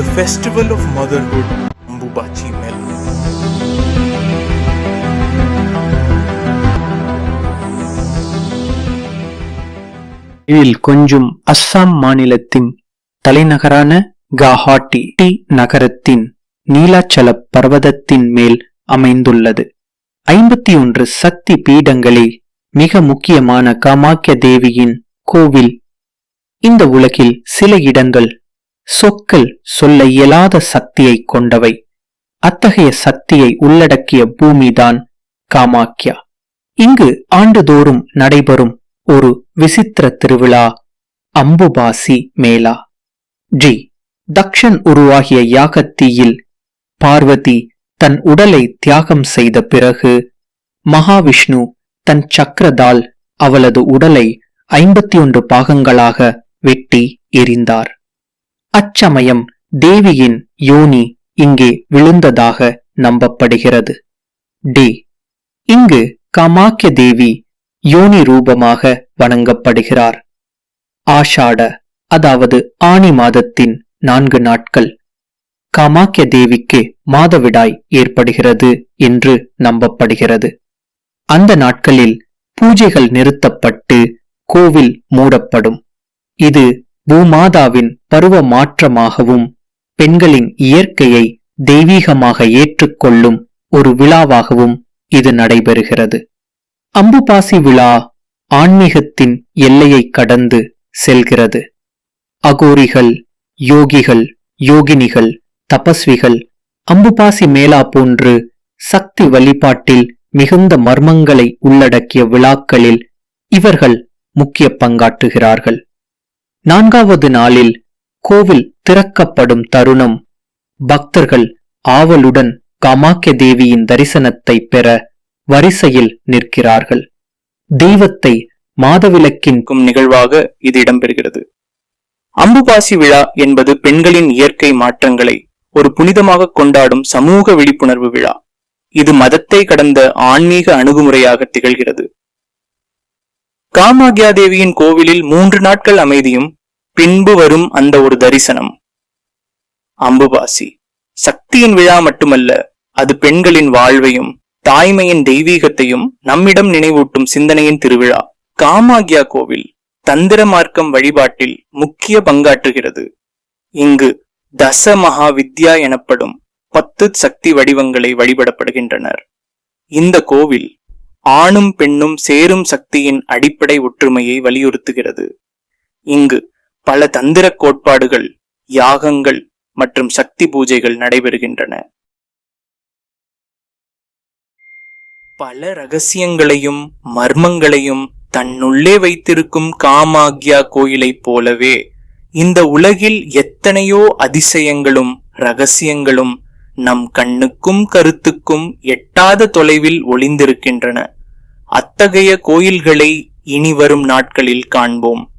the festival of motherhood, Mbubachi Mel. இதில் கொஞ்சம் அஸ்ஸாம் மாநிலத்தின் தலைநகரான கஹாட்டி டி நகரத்தின் நீலாச்சல பர்வதத்தின் மேல் அமைந்துள்ளது ஐம்பத்தி ஒன்று சக்தி பீடங்களே மிக முக்கியமான காமாக்கிய தேவியின் கோவில் இந்த உலகில் சில இடங்கள் சொற்கள் சொல்ல இயலாத சக்தியை கொண்டவை. அத்தகைய சக்தியை உள்ளடக்கிய பூமிதான் காமாக்கியா. இங்கு ஆண்டுதோறும் நடைபெறும் ஒரு விசித்திர திருவிழா அம்புபாசி மேளா. ஜி. தக்ஷன் உருவாகிய யாகத்தீயில் பார்வதி தன் உடலை தியாகம் செய்த பிறகு மகாவிஷ்ணு தன் சக்கரதால் அவளது உடலை ஐம்பத்தி ஒன்று பாகங்களாக வெட்டி எரிந்தார் அச்சமயம் தேவியின் யோனி இங்கே விழுந்ததாக நம்பப்படுகிறது. டி. இங்கு காமாக்கிய தேவி யோனி ரூபமாக வணங்கப்படுகிறார். ஆஷாட அதாவது ஆனி மாதத்தின் நான்கு நாட்கள் காமாக்கிய தேவிக்கு மாதவிடாய் ஏற்படுகிறது என்று நம்பப்படுகிறது. அந்த நாட்களில் பூஜைகள் நிறுத்தப்பட்டு கோவில் மூடப்படும். இது பூமாதாவின் பருவ மாற்றமாகவும் பெண்களின் இயற்கையை தெய்வீகமாக ஏற்றுக்கொள்ளும் ஒரு விழாவாகவும் இது நடைபெறுகிறது. அம்புபாசி விழா ஆன்மீகத்தின் எல்லையை கடந்து செல்கிறது. அகோரிகள் யோகிகள் யோகினிகள் தபஸ்விகள் அம்புபாசி மேளா போன்று சக்தி வழிபாட்டில் மிகுந்த மர்மங்களை உள்ளடக்கிய விழாக்களில் இவர்கள் முக்கிய பங்காற்றுகிறார்கள். நான்காவது நாளில் கோவில் திறக்கப்படும் தருணம். பக்தர்கள் ஆவலுடன் காமாக்கிய தேவியின் தரிசனத்தை பெற வரிசையில் நிற்கிறார்கள். தெய்வத்தை மாதவிலக்கின் நிகழ்வாக இது இடம்பெறுகிறது. அம்புபாசி விழா என்பது பெண்களின் இயற்கை மாற்றங்களை ஒரு புனிதமாக கொண்டாடும் சமூக விழிப்புணர்வு விழா. இது மதத்தை கடந்த ஆன்மீக அணுகுமுறையாக திகழ்கிறது. காமாக்யா தேவியின் கோவிலில் மூன்று நாட்கள் அமைதியும் பின்பு வரும் அந்த ஒரு தரிசனம். அம்புபாசி. சக்தியின் விழா மட்டுமல்ல அது பெண்களின் வாழ்வையும் தாய்மையின் தெய்வீகத்தையும் நம்மிடம் நினைவூட்டும் சிந்தனையின் திருவிழா. காமாகியா கோவில் தந்திர மார்க்கம் வழிபாட்டில் முக்கிய பங்காற்றுகிறது. இங்கு தச மகா வித்யா எனப்படும் பத்து சக்தி வடிவங்களை வழிபடப்படுகின்றனர். இந்த கோவில் ஆணும் பெண்ணும் சேரும் சக்தியின் அடிப்படை ஒற்றுமையை வலியுறுத்துகிறது. இங்கு பல தந்திர கோட்பாடுகள் யாகங்கள் மற்றும் சக்தி பூஜைகள் நடைபெறுகின்றன. பல ரகசியங்களையும் மர்மங்களையும் தன்னுள்ளே வைத்திருக்கும் காமாக்யா கோயிலைப் போலவே இந்த உலகில் எத்தனையோ அதிசயங்களும் ரகசியங்களும் நம் கண்ணுக்கும் கருத்துக்கும் எட்டாத தொலைவில் ஒளிந்திருக்கின்றன. அத்தகைய கோயில்களை இனி வரும் நாட்களில் காண்போம்.